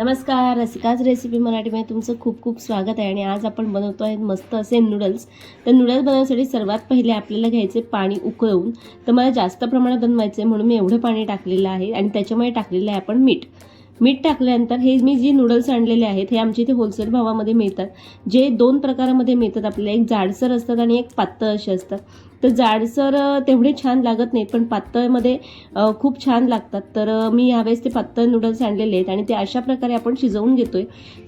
नमस्कार रसिकाच रेसिपी मराठीमध्ये तुमचं खूप खूप स्वागत आहे आणि आज आपण बनवतो आहे मस्त असे नूडल्स तर नूडल्स बनवण्यासाठी सर्वात पहिले आपल्याला घ्यायचे पाणी उकळवून तर मला जास्त प्रमाणात बनवायचे म्हणून मी एवढं पाणी टाकलेलं आहे आणि त्याच्यामुळे टाकलेलं आहे आपण मीठ. मीठ टाकल्यानंतर हे मी जे नूडल्स आणलेले आहेत हे आमच्या इथे होलसेल भावामध्ये मिळतात. जे दोन प्रकारामध्ये मिळतात आपल्याला. एक जाडसर असतात आणि एक पातळ असे असतात. तर जाडसर तेवढे छान लागत नाहीत पण पातळमध्ये खूप छान लागतात. तर मी यावेळेस ते पातळ नूडल्स आणलेले आहेत आणि ते अशा प्रकारे आपण शिजवून घेतोय.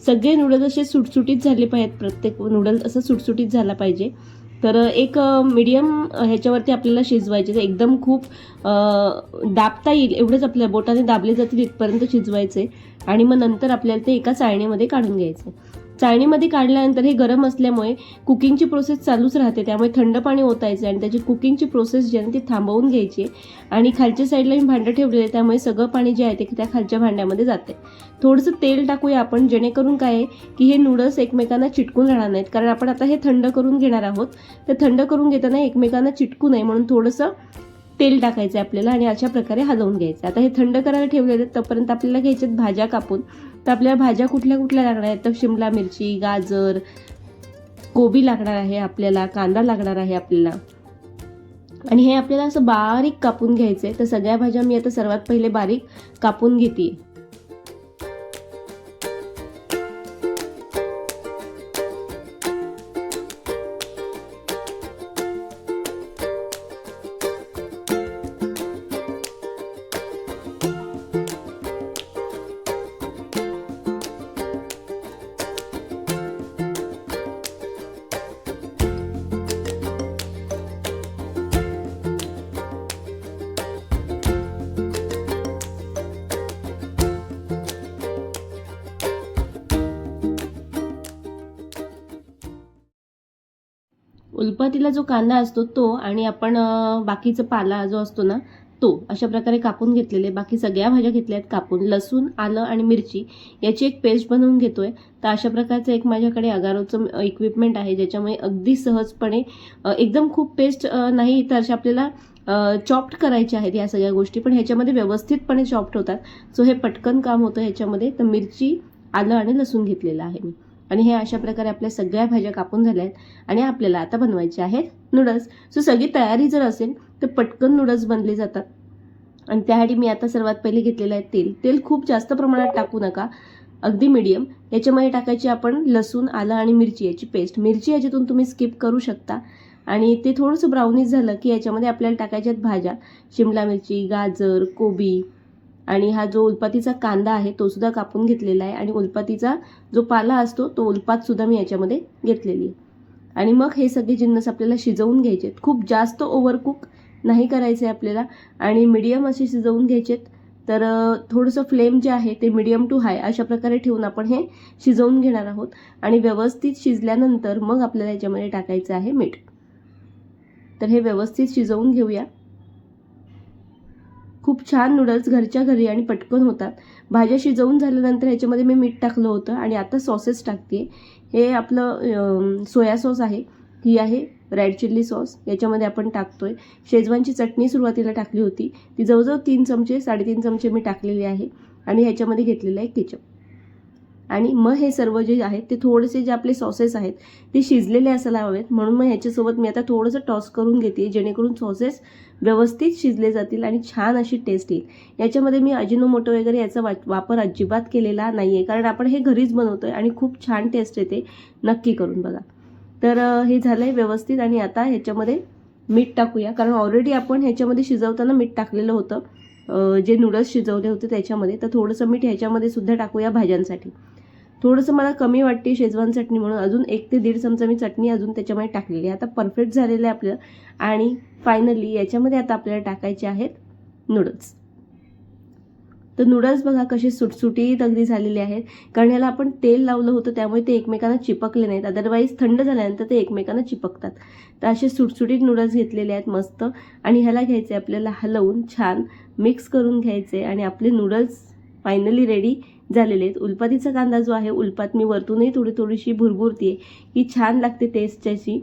सगळे नूडल्स असे सुटसुटीत झाले पाहिजेत. प्रत्येक नूडल्स असं सुटसुटीत झाला पाहिजे. तर एक मीडियम ह्याच्यावरती आपल्याला शिजवायचे. म्हणजे एकदम खूप दाबता येईल एवढंच आपल्या बोटाने दाबले जातील इथपर्यंत शिजवायचे. आणि मग नंतर आपल्याला ते एका चाळणीमध्ये काढून घ्यायचे. चाळणीमध्ये काढल्यानंतर हे गरम असल्यामुळे कुकिंगची प्रोसेस चालूच राहते. त्यामुळे थंड पाणी ओतायचं आणि त्याची कुकिंगची प्रोसेस जी आहे ती थांबवून घ्यायची आणि खालच्या साईडला मी भांडं ठेवलेलं आहे त्यामुळे सगळं पाणी जे आहे ते त्या खालच्या भांड्यामध्ये जाते. थोडंसं तेल टाकूया आपण जेणेकरून काय आहे की हे नूडल्स एकमेकांना चिटकून राहणार नाहीत. कारण आपण आता हे थंड करून घेणार आहोत. तर थंड करून घेताना एकमेकांना चिटकू नये म्हणून थोडंसं तेल टाकायचं आहे आपल्याला आणि अशा प्रकारे हलवून घ्यायचं. आता हे थंड करायला ठेवलेले आहेत, तोपर्यंत आपल्याला घ्यायचे भाज्या कापून. तर आपल्याला भाज्या कुठल्या कुठल्या लागणार आहेत? तर शिमला मिरची गाजर कोबी लागणार आहे आपल्याला कांदा लागणार आहे आपल्याला. आणि हे आपल्याला असं बारीक कापून घ्यायचं आहे तर सगळ्या भाज्या मी आता सर्वात पहिले बारीक कापून घेते. उलपातीला जो कांदा असतो तो आणि आपण बाकीचा पाला जो असतो ना तो अशा प्रकारे कापून घेतलेले. बाकी सगळ्या भाज्या घेतल्या आहेत कापून. लसूण आलं आणि मिरची याची एक पेस्ट बनवून घेतोय. तर अशा प्रकारचं एक माझ्याकडे अगारोचं इक्विपमेंट आहे ज्याच्यामुळे अगदी सहजपणे एकदम खूप पेस्ट नाही तर अशा आपल्याला चॉप्ट करायचे आहेत या सगळ्या गोष्टी. पण ह्याच्यामध्ये व्यवस्थितपणे चॉप्ट होतात. सो हे पटकन काम होतं ह्याच्यामध्ये. तर मिरची आलं आणि लसूण घेतलेलं आहे मी. आणि हे अशा प्रकारे आपल्या सगळ्या भाज्या कापून झाल्या आहेत आणि आपल्याला आता बनवायचे आहेत नूडल्स सो सगळी तयारी जर असेल तर पटकन नूडल्स बनले जातात. आणि त्यासाठी मी आता सर्वात पहिले घेतलेलं आहे तेल. तेल खूप जास्त प्रमाणात टाकू नका. अगदी मिडियम याच्यामध्ये टाकायची आपण लसूण आलं आणि मिरची याची पेस्ट मिरची याच्यातून तुम्ही स्किप करू शकता. आणि ते थोडंसं ब्राउनीज झालं की याच्यामध्ये आपल्याला टाकायच्या आहेत भाज्या. शिमला मिरची गाजर कोबी आणि हा जो उलपातीचा कांदा आहे तो सुद्धा कापून घेतलेला आहे आणि उलपातीचा जो पाला असतो तो उलपात सुद्धा मी याच्यामध्ये घेतलेली आहे. आणि मग हे सगळे जिन्नस आपल्याला शिजवून घ्यायचे आहेत खूप जास्त ओव्हरकुक नाही करायचे आहे आपल्याला आणि मिडियम असे शिजवून घ्यायचे आहेत तर थोडंसं फ्लेम जे आहे ते मिडियम टू हाय अशा प्रकारे ठेवून आपण हे शिजवून घेणार आहोत. आणि व्यवस्थित शिजल्यानंतर मग आपल्याला याच्यामध्ये टाकायचं आहे मीठ. तर हे व्यवस्थित शिजवून घेऊया. खूप छान नूडल्स घरच्या घरी आणि पटकन होतात. भाज्या शिजवून झाल्यानंतर ह्याच्यामध्ये मी मीठ टाकलं होतं आणि आता सॉसेस टाकते. हे आपलं सोया सॉस आहे. ही आहे रेड चिल्ली सॉस याच्यामध्ये आपण टाकतो आहे शेजवानची चटणी सुरुवातीला टाकली होती. ती जवळजवळ तीन चमचे साडेतीन चमचे मी टाकलेली आहे. आणि ह्याच्यामध्ये घेतलेलं आहे केचप आणि मग हे सर्व जे आहेत ते थोडेसे जे आपले सॉसेस आहेत ते शिजलेले असायला हवेत. म्हणून मग ह्याच्यासोबत मी आता थोडंसं टॉस करून घेते जेणेकरून सॉसेस व्यवस्थित शिजले जातील आणि छान अशी टेस्ट येईल. याच्यामध्ये मी अजिनोमोटो वगैरे याचा वा वापर अजिबात केलेला नाही आहे कारण आपण हे घरीच बनवतो आहे आणि खूप छान टेस्ट येते. नक्की करून बघा. तर हे झालं आहे व्यवस्थित आणि आता ह्याच्यामध्ये मीठ टाकूया. कारण ऑलरेडी आपण ह्याच्यामध्ये शिजवताना मीठ टाकलेलं होतं. जे नूडल्स शिजवले होते त्याच्यामध्ये. तर थोडंसं मीठ ह्याच्यामध्ये सुद्धा टाकूया भाज्यांसाठी. थोडंसं मला कमी वाटते शेजवान चटणी म्हणून. अजून एक ते दीड चमचा मी चटणी अजून त्याच्यामध्ये टाकलेली आहे. आता परफेक्ट झालेलं आहे आपलं. आणि फायनली याच्यामध्ये आता आपल्याला टाकायचे आहेत नूडल्स तर नूडल्स बघा कसे सुटसुटीत अगदी झालेले आहेत. कारण ह्याला आपण तेल लावलं होतं त्यामुळे ते एकमेकांना चिपकले नाहीत. अदरवाईज थंड झाल्यानंतर ते एकमेकांना चिपकतात. तर असे सुटसुटीत नूडल्स घेतलेले आहेत मस्त. आणि ह्याला घ्यायचे आपल्याला हलवून छान मिक्स करून घ्यायचे आणि आपले नूडल्स फायनली रेडी झालेले आहेत. उलपातीचा कांदा जो आहे उलपात मी वरतूनही थोडी थोडीशी भुरभुरती आहे की छान लागते टेस्ट त्याची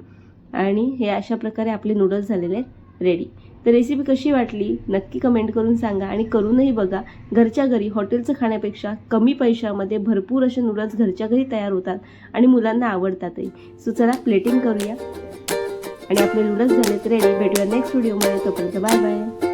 आणि हे अशा प्रकारे आपले नूडल्स झालेले आहेत रेडी तर रेसिपी कशी वाटली? नक्की कमेंट करून सांगा आणि करूनही बघा घरच्या घरी हॉटेलचं खाण्यापेक्षा कमी पैशामध्ये भरपूर असे नूडल्स घरच्या घरी तयार होतात आणि मुलांना आवडतातही. सो चला प्लेटिंग करूया. आणि आपले नूडल्स झालेत रेडी भेटूया नेक्स्ट व्हिडिओमध्ये तोपर्यंत बाय बाय